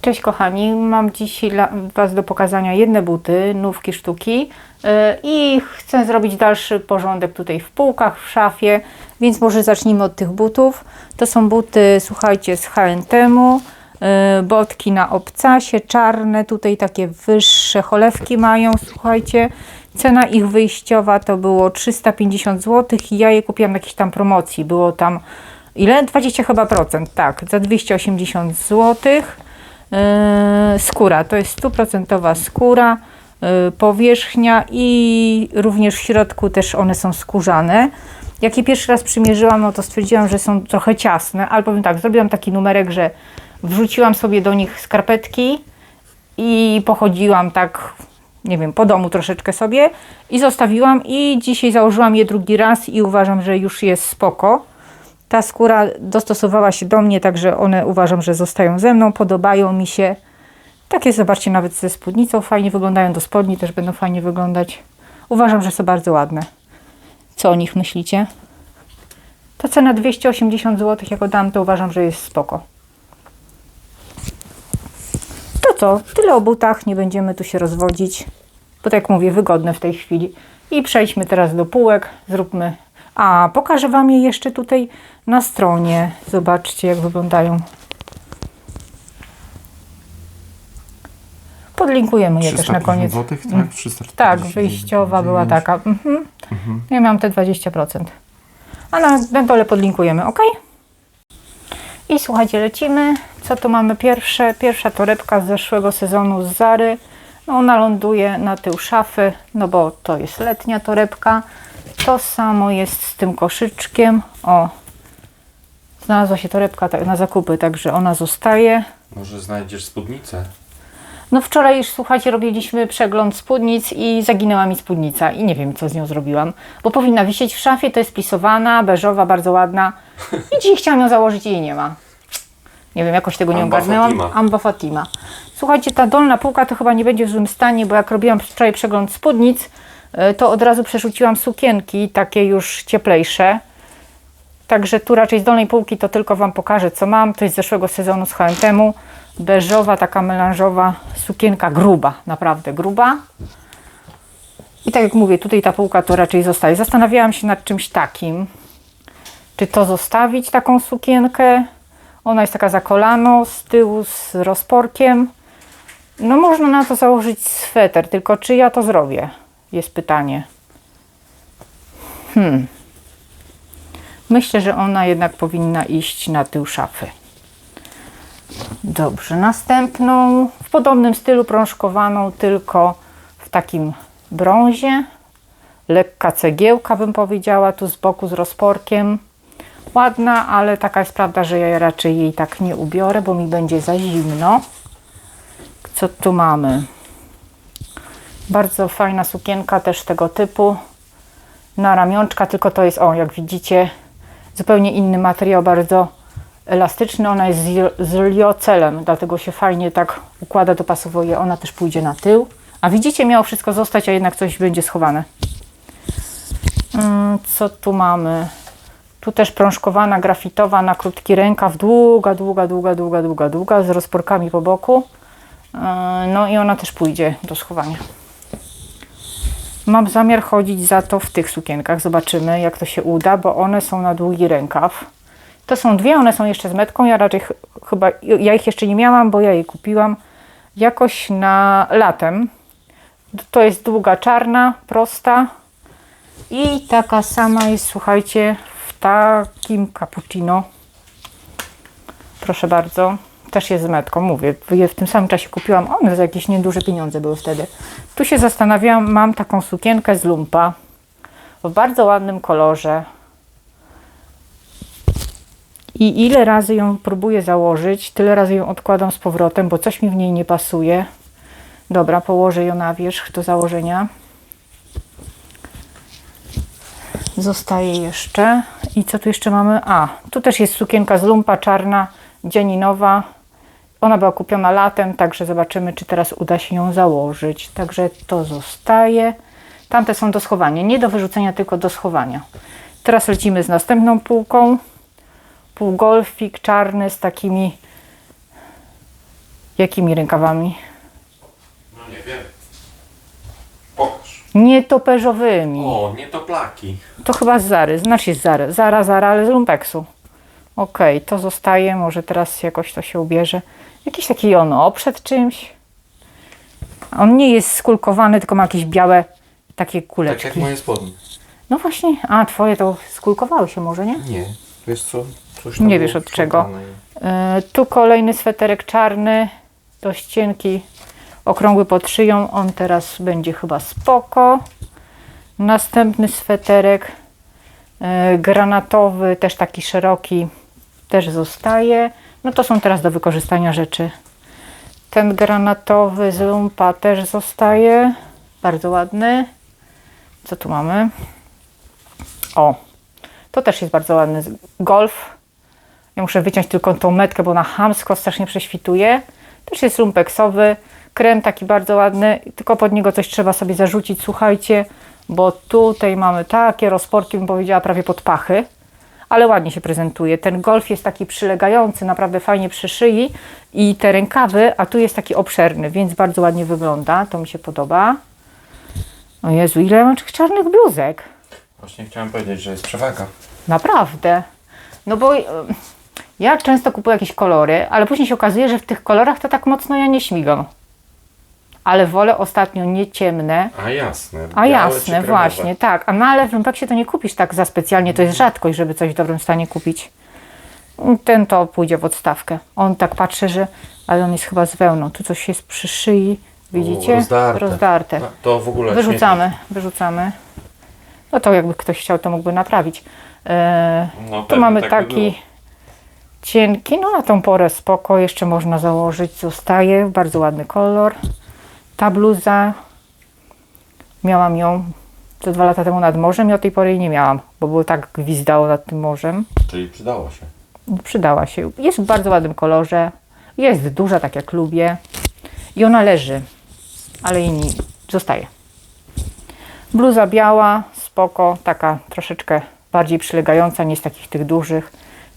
Cześć kochani, mam dziś dla Was do pokazania jedne buty, nówki sztuki yy, i chcę zrobić dalszy porządek tutaj w półkach, w szafie, więc może zacznijmy od tych butów. To są buty, słuchajcie, z H&M-u, yy, botki na obcasie, czarne, tutaj takie wyższe cholewki mają, słuchajcie. Cena ich wyjściowa to było 350 zł i ja je kupiłam na jakiejś tam promocji, było tam ile? 20 chyba procent, tak, za 280 złotych. Yy, skóra, to jest stuprocentowa skóra, yy, powierzchnia i również w środku też one są skórzane. Jak je pierwszy raz przymierzyłam, no to stwierdziłam, że są trochę ciasne, ale powiem tak, zrobiłam taki numerek, że wrzuciłam sobie do nich skarpetki i pochodziłam tak, nie wiem, po domu troszeczkę sobie i zostawiłam i dzisiaj założyłam je drugi raz i uważam, że już jest spoko. Ta skóra dostosowała się do mnie, także one uważam, że zostają ze mną, podobają mi się. Takie zobaczcie nawet ze spódnicą fajnie wyglądają, do spodni też będą fajnie wyglądać. Uważam, że są bardzo ładne. Co o nich myślicie? Ta cena 280 zł, jak dam, to uważam, że jest spoko. To co? Tyle o butach, nie będziemy tu się rozwodzić. Bo tak jak mówię, wygodne w tej chwili. I przejdźmy teraz do półek. Zróbmy a, pokażę Wam je jeszcze tutaj na stronie. Zobaczcie, jak wyglądają. Podlinkujemy je też na koniec. Zł, tak? Mm. 349. Tak, wyjściowa była taka. Mhm. Ja miałam te 20%. A na, na dole podlinkujemy, ok? I słuchajcie, lecimy. Co tu mamy pierwsze? Pierwsza torebka z zeszłego sezonu z Zary. No, ona ląduje na tył szafy, no bo to jest letnia torebka. To samo jest z tym koszyczkiem. O, znalazła się torebka tak- na zakupy, także ona zostaje. Może znajdziesz spódnicę? No wczoraj już, słuchajcie, robiliśmy przegląd spódnic i zaginęła mi spódnica i nie wiem, co z nią zrobiłam, bo powinna wisieć w szafie, to jest plisowana, beżowa, bardzo ładna i dziś chciałam ją założyć i jej nie ma. Nie wiem, jakoś tego nie Amba ogarnęłam. Fatima. Amba Fatima. Słuchajcie, ta dolna półka to chyba nie będzie w złym stanie, bo jak robiłam wczoraj przegląd spódnic, to od razu przerzuciłam sukienki, takie już cieplejsze. Także tu raczej z dolnej półki to tylko Wam pokażę, co mam. To jest z zeszłego sezonu z H&M-u. Beżowa, taka melanżowa sukienka, gruba, naprawdę gruba. I tak jak mówię, tutaj ta półka to raczej zostaje. Zastanawiałam się nad czymś takim. Czy to zostawić, taką sukienkę? Ona jest taka za kolano, z tyłu z rozporkiem. No można na to założyć sweter, tylko czy ja to zrobię? Jest pytanie. Hmm. Myślę, że ona jednak powinna iść na tył szafy. Dobrze, następną w podobnym stylu prążkowaną, tylko w takim brązie. Lekka cegiełka bym powiedziała, tu z boku z rozporkiem. Ładna, ale taka jest prawda, że ja raczej jej tak nie ubiorę, bo mi będzie za zimno. Co tu mamy? Bardzo fajna sukienka też tego typu. Na ramionczka, tylko to jest, o jak widzicie, zupełnie inny materiał, bardzo elastyczny. Ona jest z- liocelem, dlatego się fajnie tak układa, dopasowuje. Ona też pójdzie na tył. A widzicie, miało wszystko zostać, a jednak coś będzie schowane. Mm, Co tu mamy? Tu też prążkowana, grafitowa na krótki rękaw, długa, długa, długa, długa, długa, długa, z rozporkami po boku. Yy, No i ona też pójdzie do schowania. Mam zamiar chodzić za to w tych sukienkach. Zobaczymy, jak to się uda, bo one są na długi rękaw. To są dwie, one są jeszcze z metką. Ja raczej ch- chyba, ja ich jeszcze nie miałam, bo ja je kupiłam jakoś na latem. To jest długa czarna, prosta. I taka sama jest, słuchajcie, w takim cappuccino. Proszę bardzo. Też jest z metką, mówię. Je w tym samym czasie kupiłam. One za jakieś nieduże pieniądze były wtedy. Tu się zastanawiałam, mam taką sukienkę z lumpa w bardzo ładnym kolorze. I ile razy ją próbuję założyć, tyle razy ją odkładam z powrotem, bo coś mi w niej nie pasuje. Dobra, położę ją na wierzch do założenia. Zostaje jeszcze. I co tu jeszcze mamy? A, tu też jest sukienka z lumpa czarna, dzianinowa. Ona była kupiona latem, także zobaczymy, czy teraz uda się ją założyć. Także to zostaje. Tamte są do schowania. Nie do wyrzucenia, tylko do schowania. Teraz lecimy z następną półką. Półgolfik czarny z takimi Jakimi rękawami? No nie wiem. Pokaż. Nietoperzowymi. O, nie to plaki. To chyba z Zary, znaczy z Zary. Zara, Zara, ale z lumpeksu. Okej, to zostaje, może teraz jakoś to się ubierze. Jakiś taki ono oprzed czymś. On nie jest skulkowany, tylko ma jakieś białe takie Tak kuleczki. jak moje spodnie. No właśnie, a twoje to skulkowały się może, nie? Nie. Wiesz co? Coś Nie było wiesz od czego. E, tu kolejny sweterek czarny, dość cienki, okrągły pod szyją. On teraz będzie chyba spoko. Następny sweterek e, granatowy, też taki szeroki, też zostaje. No to są teraz do wykorzystania rzeczy. Ten granatowy z lumpa też zostaje. Bardzo ładny. Co tu mamy? O, to też jest bardzo ładny. Golf. Ja muszę wyciąć tylko tą metkę, bo na hamsko strasznie prześwituje. Też jest lumpeksowy. Krem taki bardzo ładny, tylko pod niego coś trzeba sobie zarzucić, słuchajcie, bo tutaj mamy takie rozporki, bym powiedziała, prawie pod pachy, ale ładnie się prezentuje. Ten golf jest taki przylegający, naprawdę fajnie przy szyi i te rękawy, a tu jest taki obszerny, więc bardzo ładnie wygląda, to mi się podoba. O Jezu, ile mam tych czarnych bluzek. Właśnie chciałem powiedzieć, że jest przewaga. Naprawdę. No bo y, ja często kupuję jakieś kolory, ale później się okazuje, że w tych kolorach to tak mocno ja nie śmigam. Ale wolę ostatnio nie ciemne, A jasne. a jasne, właśnie, tak. A no ale w Lumpeksie to nie kupisz tak za specjalnie, to jest rzadkość, żeby coś w dobrym stanie kupić. Ten to pójdzie w odstawkę. On tak patrzy, że, ale on jest chyba z wełną. Tu coś jest przy szyi, widzicie? U, rozdarte. Rozdarte. No, to w ogóle Wyrzucamy, wyrzucamy. No to jakby ktoś chciał, to mógłby naprawić. E, śmietnik. No, tu mamy tak by taki było. cienki, no na tą porę spoko, jeszcze można założyć, zostaje, bardzo ładny kolor. Ta bluza, miałam ją ze dwa lata temu nad morzem i od tej pory jej nie miałam, bo było tak gwizdało nad tym morzem. Czyli przydało się. Przydała się. Jest w bardzo ładnym kolorze, jest duża, tak jak lubię i ona leży, ale jej nie zostaje. Bluza biała, spoko, taka troszeczkę bardziej przylegająca, nie z takich tych dużych.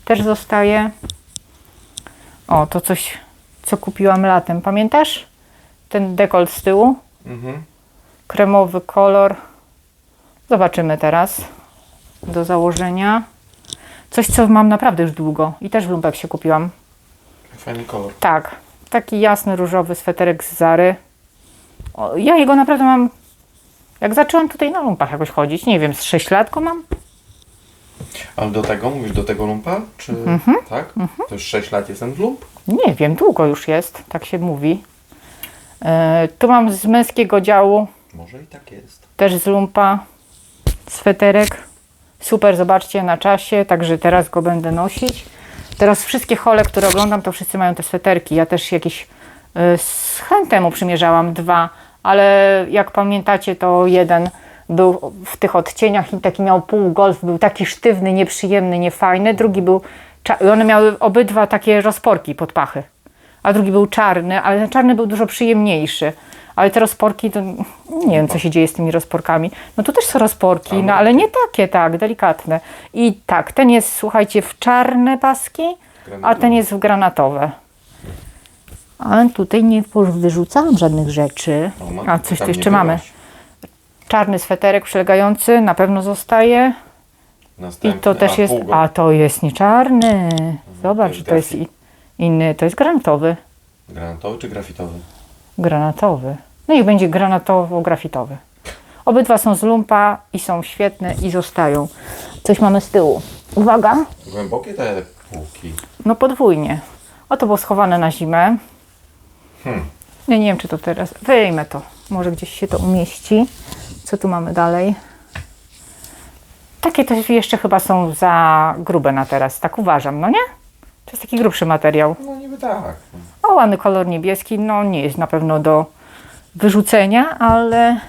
Też zostaje. O, to coś, co kupiłam latem. Pamiętasz? Ten dekolt z tyłu, Mhm. kremowy kolor. Zobaczymy teraz do założenia. Coś, co mam naprawdę już długo i też w Lumpeksie kupiłam. Fajny kolor. Tak, taki jasny różowy sweterek z Zary. O, ja jego naprawdę mam. Jak zaczęłam tutaj na lumpach jakoś chodzić, nie wiem, z 6 lat go mam. Ale do tego, mówisz do tego lumpa? Czy Mhm. tak? To już 6 lat jestem w lump? Nie wiem, długo już jest, tak się mówi. E, tu mam z męskiego działu, Może i tak jest. też z lumpa, sweterek. Super, zobaczcie, na czasie, także teraz go będę nosić. Teraz wszystkie hole, które oglądam, to wszyscy mają te sweterki. Ja też jakieś y, z chętemu przymierzałam dwa, ale jak pamiętacie, to jeden był w tych odcieniach i taki miał pół golf, był taki sztywny, nieprzyjemny, niefajny. Drugi był, one miały obydwa takie rozporki pod pachy. A drugi był czarny, ale ten czarny był dużo przyjemniejszy. Ale te rozporki, to nie wiem, co się dzieje z tymi rozporkami. No tu też są rozporki, no ale nie takie, tak, delikatne. I tak, ten jest, słuchajcie, w czarne paski, a ten jest w granatowe. Ale tutaj nie wyrzucałam żadnych rzeczy. O, ma- A coś tu jeszcze mamy. Czarny sweterek przylegający na pewno zostaje. I to też jest. A to jest nie czarny. Zobacz, jest to jest i- inny. To jest granatowy. Granatowy czy grafitowy? Granatowy. No i będzie granatowo-grafitowy. Obydwa są z lumpa i są świetne i zostają. Coś mamy z tyłu. Uwaga, Głębokie te półki. no podwójnie. O, to było schowane na zimę. Hmm. Ja nie wiem, czy to teraz. Wyjmę to. Może gdzieś się to umieści. Co tu mamy dalej? Takie to jeszcze chyba są za grube na teraz, tak uważam, no nie? To jest taki grubszy materiał. No niby tak. O, ładny kolor niebieski, no nie jest na pewno do wyrzucenia, ale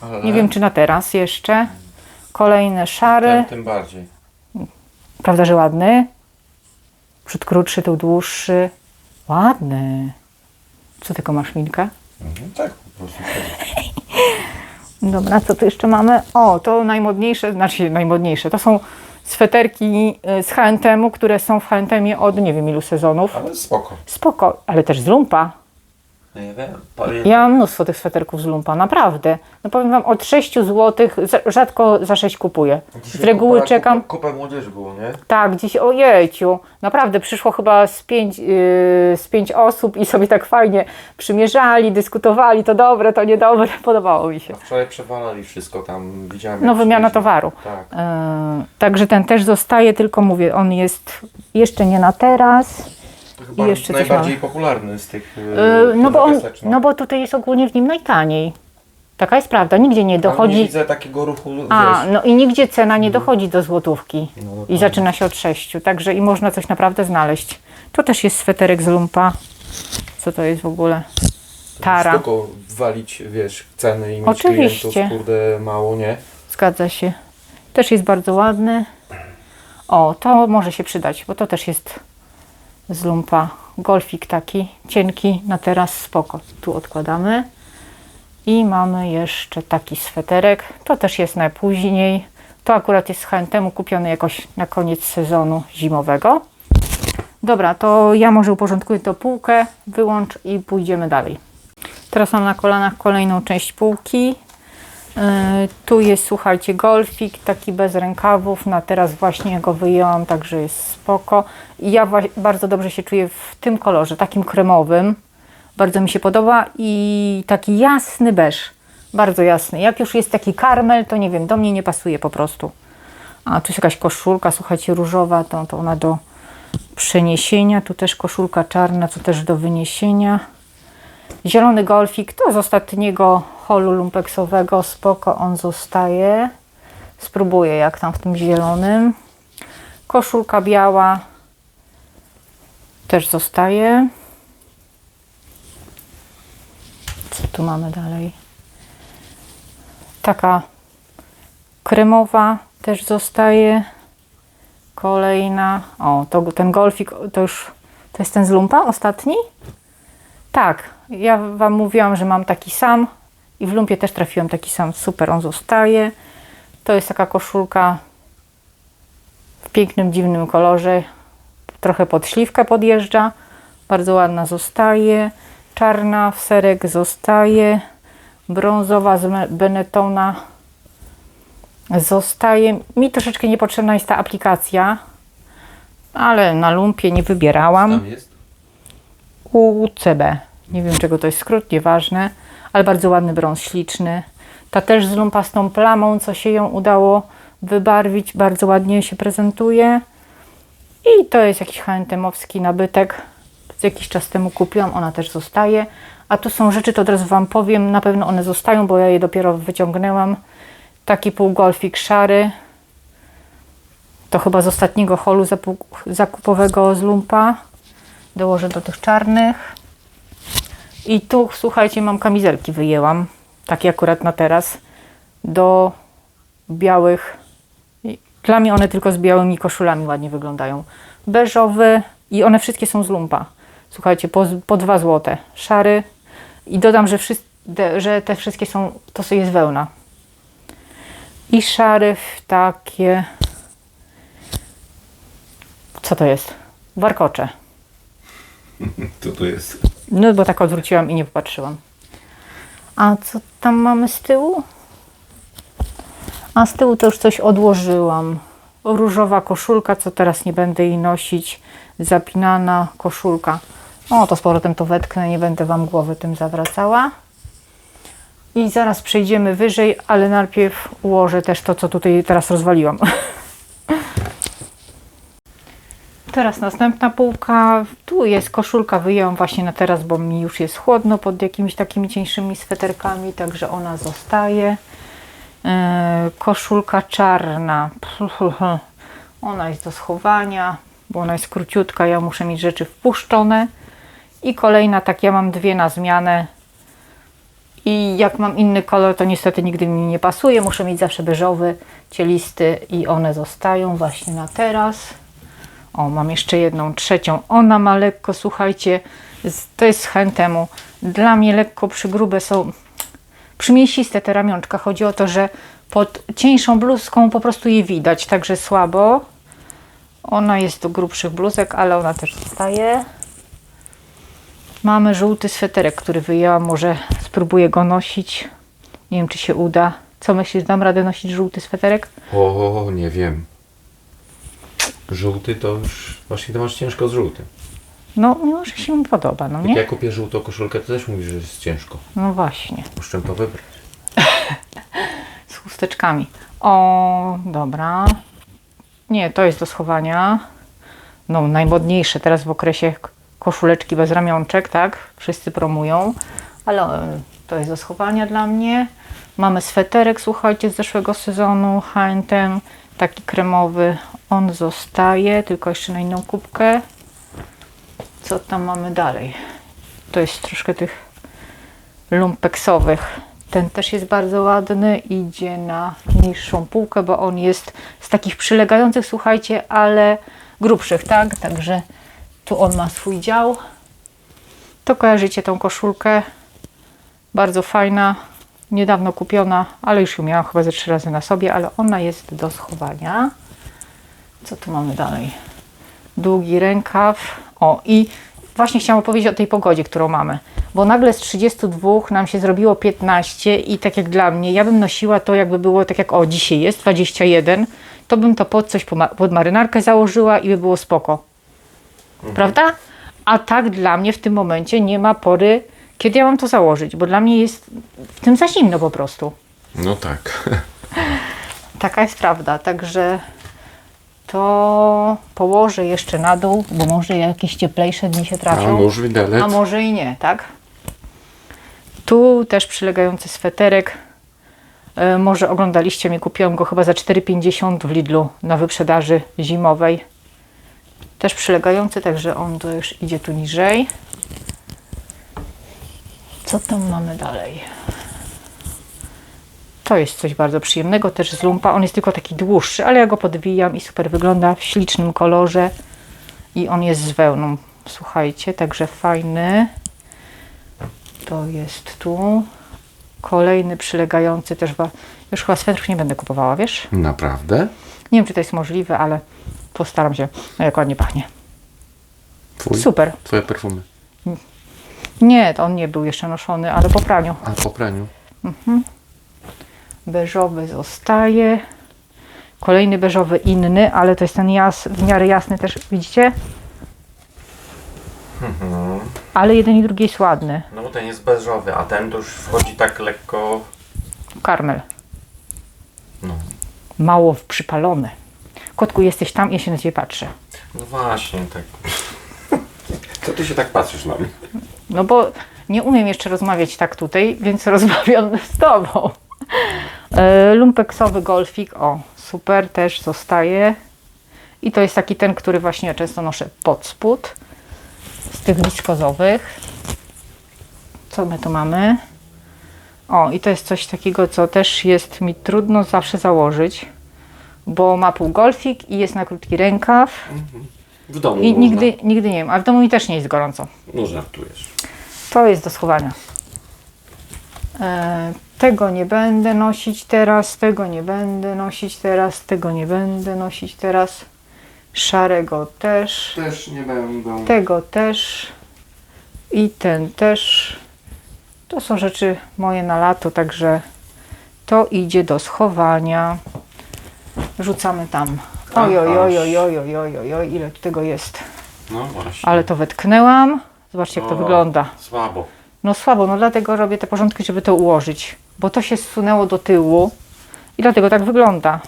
Ale nie wiem, czy na teraz jeszcze. Kolejny szary, ten, tym bardziej. prawda, że ładny? Przód krótszy, tył dłuższy. Ładny. Co tylko masz, Minka? Mhm, tak po prostu. Dobra, co tu jeszcze mamy? O, to najmodniejsze, znaczy najmodniejsze, to są sweterki y, z H&M-u, które są w H&M-ie od nie wiem ilu sezonów. Ale spoko. Spoko, ale też z lumpa. No ja wiem. Pamiętam. Ja mam mnóstwo tych sweterków z lumpa, naprawdę. No powiem wam, od 6 zł rzadko za 6 kupuję. Z reguły kupa, czekam. Kupa, kupa młodzieży było, nie? Tak, dziś, ojejciu, naprawdę przyszło chyba z pięć, yy, z pięć osób i sobie tak fajnie przymierzali, dyskutowali, to dobre, to niedobre, podobało mi się. A wczoraj przewalali wszystko tam, widziałem. No wymiana towaru. Tak. Yy, także ten też zostaje, tylko mówię, on jest jeszcze nie na teraz. Chyba I jeszcze coś najbardziej popularny z tych. Yy, no, bo on, Westecznych. no bo tutaj jest ogólnie w nim najtaniej. Taka jest prawda, nigdzie nie Ale Nie dochodzi. widzę takiego ruchu, A, wiesz. no i nigdzie cena nie dochodzi do złotówki. No, I dokładnie. zaczyna się od sześciu, także i można coś naprawdę znaleźć. To też jest sweterek z lumpa. Co to jest w ogóle? Tara. Spoko walić, wiesz, ceny i mieć Oczywiście. klientów, kurde, mało, nie? Zgadza się. Też jest bardzo ładny. O, to może się przydać, bo to też jest z lumpa. Golfik taki, cienki, na teraz spoko. Tu odkładamy. I mamy jeszcze taki sweterek. To też jest najpóźniej. To akurat jest z kupiony jakoś na koniec sezonu zimowego. Dobra, to ja może uporządkuję tę półkę, wyłącz i pójdziemy dalej. Teraz mam na kolanach kolejną część półki. Yy, Tu jest, słuchajcie, golfik, taki bez rękawów. Na teraz właśnie go wyjęłam, także jest spoko. I ja bardzo dobrze się czuję w tym kolorze, takim kremowym. Bardzo mi się podoba i taki jasny beż. Bardzo jasny. Jak już jest taki karmel, to nie wiem, do mnie nie pasuje po prostu. A tu jest jakaś koszulka, słuchajcie, różowa, to, to ona do przeniesienia. Tu też koszulka czarna, to też do wyniesienia. Zielony golfik to z ostatniego holu lumpeksowego. Spoko, on zostaje. Spróbuję jak tam w tym zielonym. Koszulka biała też zostaje. Co tu mamy dalej? Taka kremowa też zostaje. Kolejna. O, to ten golfik to już to jest ten z lumpa ostatni? Tak, ja Wam mówiłam, że mam taki sam i w lumpie też trafiłem taki sam. Super, on zostaje. To jest taka koszulka w pięknym, dziwnym kolorze. Trochę pod śliwkę podjeżdża. Bardzo ładna zostaje. Czarna w serek zostaje. Brązowa z Benettona zostaje. Mi troszeczkę niepotrzebna jest ta aplikacja, ale na lumpie nie wybierałam. Tam jest. UCB. Nie wiem czego to jest skrót, nieważne, ale bardzo ładny brąz, śliczny. Ta też z lumpastą plamą, co się ją udało wybarwić, bardzo ładnie się prezentuje. I to jest jakiś H&M-owski nabytek. Z jakiś czas temu kupiłam, ona też zostaje. A tu są rzeczy, to od razu Wam powiem, na pewno one zostają, bo ja je dopiero wyciągnęłam. Taki półgolfik szary. To chyba z ostatniego holu zakupowego z lumpa dołożę do tych czarnych. I tu, słuchajcie, mam kamizelki wyjęłam, takie akurat na teraz, do białych. Dla mnie one tylko z białymi koszulami ładnie wyglądają. Beżowy i one wszystkie są z lumpa. Słuchajcie, po, po 2 złote. Szary. I dodam, że, wszys- te, że te wszystkie są, to sobie jest wełna. I szary w takie... Co to jest? Warkocze. Co to jest? No bo tak odwróciłam i nie popatrzyłam. A co tam mamy z tyłu? A z tyłu to już coś odłożyłam. Różowa koszulka, co teraz nie będę jej nosić. Zapinana koszulka. O, to z powrotem to wetknę, nie będę Wam głowy tym zawracała. I zaraz przejdziemy wyżej, ale najpierw ułożę też to, co tutaj teraz rozwaliłam. Teraz następna półka. Tu jest koszulka, wyjęłam właśnie na teraz, bo mi już jest chłodno pod jakimiś takimi cieńszymi sweterkami, także ona zostaje. E, koszulka czarna. Ona jest do schowania, bo ona jest króciutka, ja muszę mieć rzeczy wpuszczone. I kolejna, tak ja mam dwie na zmianę. I jak mam inny kolor, to niestety nigdy mi nie pasuje. Muszę mieć zawsze beżowy, cielisty i one zostają właśnie na teraz. O, mam jeszcze jedną, trzecią. Ona ma lekko, słuchajcie, to jest chętemu. Dla mnie lekko przygrube są, przymięsiste te ramionczka. Chodzi o to, że pod cieńszą bluzką po prostu je widać, także słabo. Ona jest do grubszych bluzek, ale ona też zostaje. Mamy żółty sweterek, który wyjęłam. Może spróbuję go nosić. Nie wiem, czy się uda. Co myślisz, dam radę nosić żółty sweterek? O, nie wiem. Żółty to już... Właśnie to masz ciężko z żółtym. No, mimo że się mi podoba, no Jak nie? ja kupię żółtą koszulkę, to też mówisz, że jest ciężko. No właśnie. Muszę czym to wybrać. z chusteczkami. O, dobra. Nie, to jest do schowania. No, najmodniejsze teraz w okresie k- koszuleczki bez ramionczek, tak? Wszyscy promują, ale e, to jest do schowania dla mnie. Mamy sweterek, słuchajcie, z zeszłego sezonu, H&M, taki kremowy. On zostaje, tylko jeszcze na inną kubkę. Co tam mamy dalej? To jest troszkę tych lumpeksowych. Ten też jest bardzo ładny, idzie na niższą półkę, bo on jest z takich przylegających, słuchajcie, ale grubszych, tak? Także tu on ma swój dział. To kojarzycie tą koszulkę. Bardzo fajna, niedawno kupiona, ale już ją miałam chyba ze trzy razy na sobie, ale ona jest do schowania. Co tu mamy dalej? Długi rękaw. O, i właśnie chciałam opowiedzieć o tej pogodzie, którą mamy. Bo nagle z 32 nam się zrobiło 15 i tak jak dla mnie, ja bym nosiła to jakby było tak jak o dzisiaj jest 21, to bym to pod coś pod marynarkę założyła i by było spoko. Prawda? A tak dla mnie w tym momencie nie ma pory, kiedy ja mam to założyć, bo dla mnie jest w tym za zimno po prostu. No tak. Taka jest prawda, także to położę jeszcze na dół, bo może jakieś cieplejsze dni się A trafią. nóż widelec? A może i nie, tak? Tu też przylegający sweterek. E, Może oglądaliście mnie, kupiłam go chyba za 4,50 w Lidlu na wyprzedaży zimowej. Też przylegający, także on to już idzie tu niżej. Co tam mamy dalej? To jest coś bardzo przyjemnego, też z lumpa. On jest tylko taki dłuższy, ale ja go podwijam i super wygląda w ślicznym kolorze. I on jest z wełną, słuchajcie, także fajny. To jest tu. Kolejny przylegający też. Już chyba swetrów nie będę kupowała, wiesz? Naprawdę? Nie wiem, czy to jest możliwe, ale postaram się. No jak ładnie pachnie. Twój? Super. Twoje perfumy. Nie, to on nie był jeszcze noszony, ale po praniu. A po praniu? Beżowy zostaje. Kolejny beżowy inny, ale to jest ten jas, w miarę jasny też, widzicie? Ale jeden i drugi jest ładny. No bo ten jest beżowy, a ten to już wchodzi tak lekko... Karmel. No. Mało przypalony. Kotku, jesteś tam, ja się na ciebie patrzę. No właśnie, tak. Co ty się tak patrzysz na mnie? No bo nie umiem jeszcze rozmawiać tak tutaj, więc rozmawiam z tobą. E, Lumpeksowy golfik, o, super, też zostaje. I to jest taki ten, który właśnie często noszę pod spód. Z tych wiskozowych. Co my tu mamy? O, i to jest coś takiego, co też jest mi trudno zawsze założyć, bo ma pół golfik i jest na krótki rękaw. W domu I można. nigdy, nigdy nie wiem, a w domu mi też nie jest gorąco. No żartujesz. To jest do schowania. E, tego nie będę nosić teraz, tego nie będę nosić teraz, tego nie będę nosić teraz. Szarego też, Też nie będą. tego też i ten też. To są rzeczy moje na lato, także to idzie do schowania. Rzucamy tam. Oj, oj, oj, oj, oj, oj, oj, oj, oj, ile tu tego jest. No właśnie. Ale to wetknęłam. Zobaczcie, jak to O, wygląda. Słabo. No słabo, no dlatego robię te porządki, żeby to ułożyć. Bo to się zsunęło do tyłu i dlatego tak wygląda.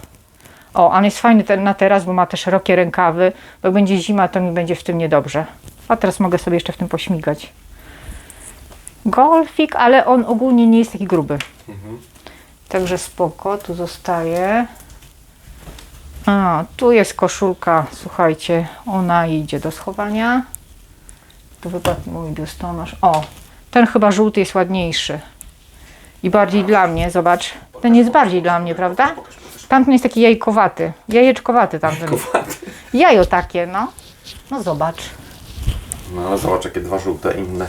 O, on jest fajny ten na teraz, bo ma te szerokie rękawy. Bo jak będzie zima, to mi będzie w tym niedobrze. A teraz mogę sobie jeszcze w tym pośmigać. Golfik, ale on ogólnie nie jest taki gruby. Także spoko, tu zostaje. A, tu jest koszulka, słuchajcie, ona idzie do schowania. Tu wypadł mój biustonosz. O, ten chyba żółty jest ładniejszy. I bardziej dla mnie, zobacz. Ten jest bardziej dla mnie, prawda? Tamten jest taki jajkowaty. Jajeczkowaty tamten. Jajo takie, no. No zobacz. No ale zobacz jakie dwa żółte inne.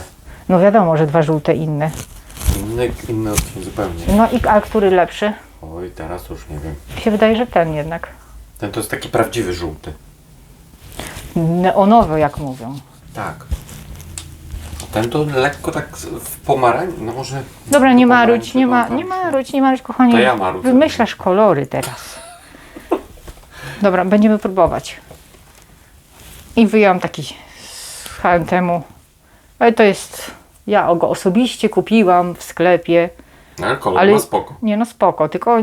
No wiadomo, że dwa żółte inne. Inne, inne odcień zupełnie. No i a który lepszy? Oj, teraz już nie wiem. Mi się wydaje, że ten jednak. Ten to jest taki prawdziwy żółty. Neonowy, jak mówią. Tak. Ten to lekko tak w pomarań, no może... Dobra, nie maruć, nie, ma, nie maruć, nie maruć, kochanie. To ja marudzę. Wymyślasz kolory teraz. Dobra, będziemy próbować. I wyjęłam taki z H&M-u. Ale to jest... Ja go osobiście kupiłam w sklepie. No, ale kolor Ale- ma spoko. Nie no spoko, tylko,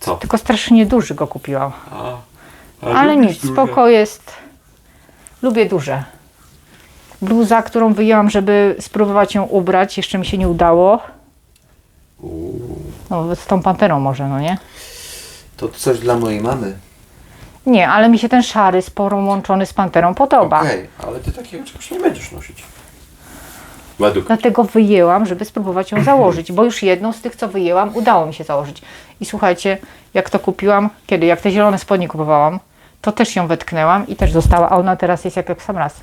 Co? tylko strasznie duży go kupiłam. A, Ale lubisz nic, duże. spoko jest. Lubię duże. Bluza, którą wyjęłam, żeby spróbować ją ubrać, jeszcze mi się nie udało. No, z tą panterą może, no nie? To coś dla mojej mamy. Nie, ale mi się ten szary z porą łączony z panterą podoba. Okej, ale ty takiego czegoś nie będziesz nosić. Według. Dlatego wyjęłam, żeby spróbować ją założyć, bo już jedną z tych, co wyjęłam, udało mi się założyć. I słuchajcie, jak to kupiłam, kiedy, jak te zielone spodnie kupowałam, to też ją wetknęłam i też została, a ona teraz jest jak, jak sam raz.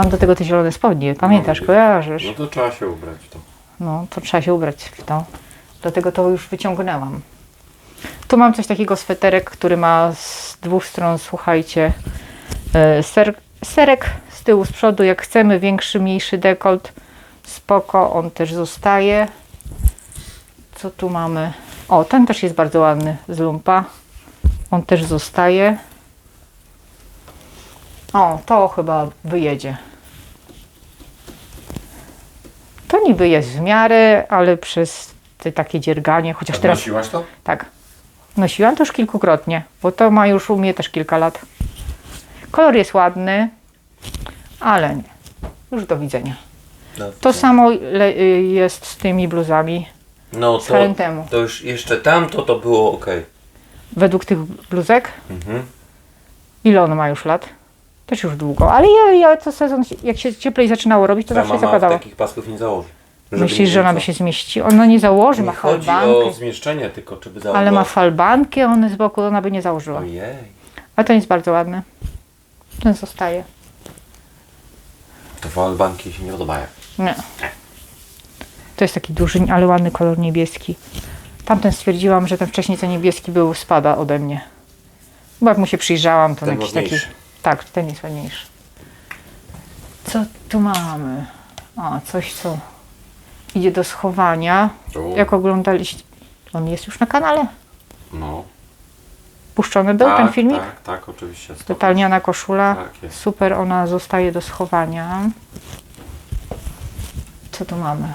Mam do tego te zielone spodnie, pamiętasz, No, kojarzysz? No to trzeba się ubrać w to. No, to trzeba się ubrać w to. Dlatego to już wyciągnęłam. Tu mam coś takiego sweterek, który ma z dwóch stron, słuchajcie, e, ser, serek z tyłu, z przodu. Jak chcemy większy, mniejszy dekolt, spoko, on też zostaje. Co tu mamy? O, ten też jest bardzo ładny z lumpa. On też zostaje. O, to chyba wyjedzie. To niby jest w miarę, ale przez te takie dzierganie, chociaż teraz Nosiłaś to? tak. Nosiłam to już kilkukrotnie, bo to ma już u mnie też kilka lat. Kolor jest ładny, ale nie. Już do widzenia. No, To samo le, y, jest z tymi bluzami. no to, H&M-u. to już jeszcze tamto to było ok. Według tych bluzek, Mhm. ile on ma już lat? Też już długo, ale ja, ja co sezon, jak się cieplej zaczynało robić, to Ta zawsze mama zakładała. takich pasków nie założy. Żeby Myślisz, nie że ona by co. się zmieści? Ona nie założy, ma Nie chodzi falbankę. o zmieszczenie, tylko czy by założyła. Ale ma falbankę, one z boku ona by nie założyła. Ojej. Ale ten jest bardzo ładny. Ten zostaje. To walbanki się nie podobają. Nie. To jest taki duży, ale ładny kolor niebieski. Tamten stwierdziłam, że ten wcześniej co niebieski był, spada ode mnie. Bo jak mu się przyjrzałam, to Ten jakiś taki... ładniejszy. Tak, ten jest ładniejszy. Co tu mamy? A, coś co idzie do schowania. O. Jak oglądaliście... On jest już na kanale? No. Puszczony był ten filmik? Tak, tak, oczywiście. Totalniana koszula. Tak jest. Super, ona zostaje do schowania. Co tu mamy?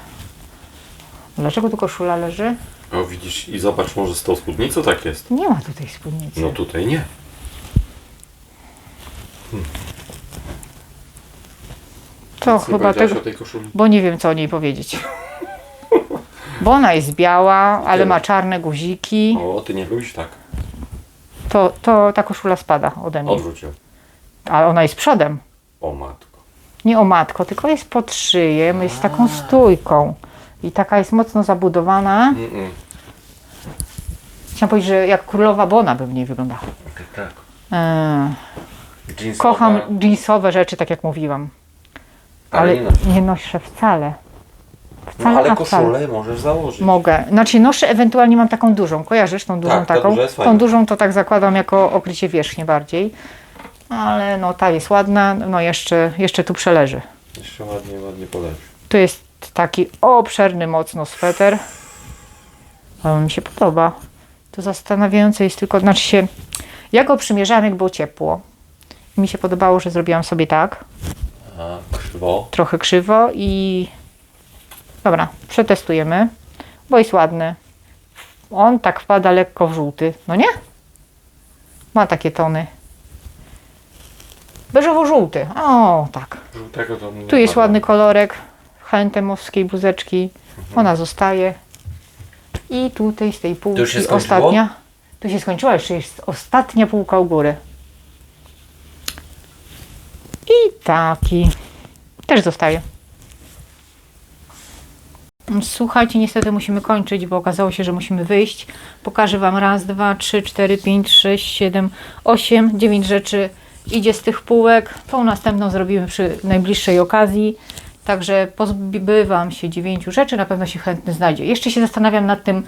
Dlaczego tu koszula leży? O, widzisz i zobacz, może z tą spódnicą tak jest. Nie ma tutaj spódnicy. No tutaj nie. To Co chyba powiedziałaś tego, o tej koszuli? bo nie wiem co o niej powiedzieć. Bo ona jest biała, ale ma czarne guziki. O, ty nie lubisz tak. To, to ta koszula spada ode mnie. Odwróć ją. Ale ona jest przodem. O matko. Nie o matko, tylko jest pod szyjem, jest taką stójką. I taka jest mocno zabudowana. Mm-mm. Chciałam powiedzieć, że jak królowa Bona by w niej wyglądała. Tak, tak. Eee, Jeansowa, kocham jeansowe rzeczy, tak jak mówiłam. ale, Ale nie nosi. nie noszę wcale. No Wcale, ale a wcale. koszulę możesz założyć. Mogę. Znaczy noszę, ewentualnie mam taką dużą. Kojarzysz tą dużą Tak, ta taką? tą dużą to tak zakładam jako okrycie wierzchnie bardziej. Ale no ta jest ładna, no jeszcze, jeszcze tu przeleży. Jeszcze ładnie, ładnie poleży. Tu jest taki obszerny mocno sweter. Ale mi się podoba. To zastanawiające jest tylko, znaczy się, ja go przymierzałam jak było ciepło. Mi się podobało, że zrobiłam sobie tak, krzywo. trochę krzywo i dobra, przetestujemy, bo jest ładny. On tak wpada lekko w żółty, no nie? Ma takie tony. Beżowo-żółty, o tak. Żółtego to Tu jest ładny kolorek hentemowskiej bluzeczki. Ona zostaje. I tutaj z tej półki już się skończyło? ostatnia. Tu się skończyła, jeszcze jest ostatnia półka u góry. I taki. Też zostaje. Słuchajcie, niestety musimy kończyć, bo okazało się, że musimy wyjść. Pokażę Wam raz, dwa, trzy, cztery, pięć, sześć, siedem, osiem, dziewięć rzeczy idzie z tych półek. Tą następną zrobimy przy najbliższej okazji. Także pozbywam się dziewięciu rzeczy, na pewno się chętny znajdzie. Jeszcze się zastanawiam nad tym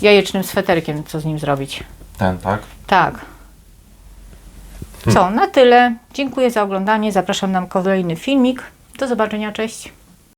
jajecznym sweterkiem, co z nim zrobić. Ten, tak? Tak. Co, na tyle. Dziękuję za oglądanie. Zapraszam na kolejny filmik. Do zobaczenia, cześć.